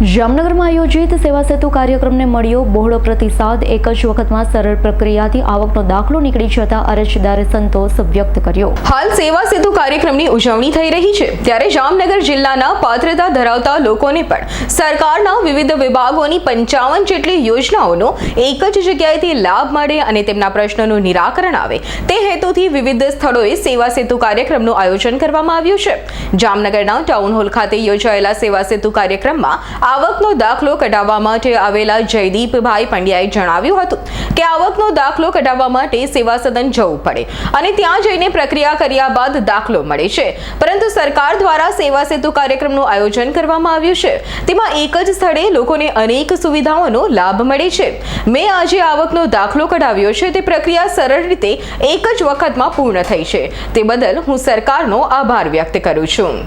જામનગરમાં આયોજિત સેવા સેતુ કાર્યક્રમને મળ્યો બહોળો પ્રતિસાદ. એક જ વખતમાં સરળ પ્રક્રિયાથી આવકનો દાખલો નીકળી જતા અરજદારે સંતોષ વ્યક્ત કર્યો. હાલ સેવા સેતુ કાર્યક્રમની ઉજવણી થઈ રહી છે. ત્યારે જામનગર જિલ્લાના પાત્રતા ધરાવતા લોકોને પણ સરકારના વિવિધ વિભાગોની પંચાવન જેટલી યોજનાઓનો એક જ જગ્યાએથી લાભ મળે અને તેમના પ્રશ્નોનું નિરાકરણ આવે. તે હેતુથી વિવિધ સ્થળોએ સેવા સેતુ કાર્યક્રમનું આયોજન કરવામાં આવ્યું છે. જામનગરના ટાઉન હોલ ખાતે યોજાયેલા સેવા સેતુ કાર્યક્રમમાં આવકનો દાખલો કઢાવવા માટે આવેલા જયદીપભાઈ પંડ્યાએ જણાવ્યું હતું કે આવકનો દાખલો કઢાવવા માટે સેવા સદન જવું પડે અને ત્યાં જઈને પ્રક્રિયા કર્યા બાદ દાખલો મળે છે. પરંતુ સરકાર દ્વારા સેવા સેતુ કાર્યક્રમનું આયોજન કરવામાં આવ્યું છે. તેમાં એક જ સ્થળે લોકોને અનેક સુવિધાઓનો લાભ મળે છે. મેં આજે આવકનો દાખલો કઢાવ્યો છે. તે પ્રક્રિયા સરળ રીતે એક જ વખતમાં પૂર્ણ થઈ છે. તે બદલ હું સરકારનો આભાર વ્યક્ત કરું છું.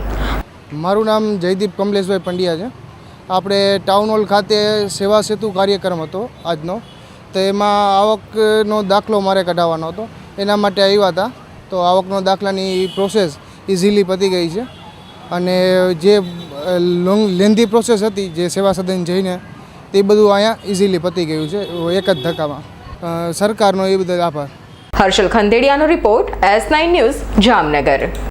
મારું નામ જયદીપ કમલેશભાઈ પંડ્યા છે. આપણે ટાઉન હોલ ખાતે સેવા સેતુ કાર્યક્રમ હતો આજનો. તો એમાં આવકનો દાખલો મારે કઢાવવાનો હતો. એના માટે આવ્યા હતા. તો આવકનો દાખલાની પ્રોસેસ ઇઝીલી પતી ગઈ છે. અને જે લોંગ લેન્ધી પ્રોસેસ હતી જે સેવા સદન જઈને તે બધું અહીંયા ઇઝીલી પતી ગયું છે, એક જ ધક્કામાં. સરકારનો એ બધો આભાર. Harshal ખંદેડિયાનો report S nine news Jamnagar.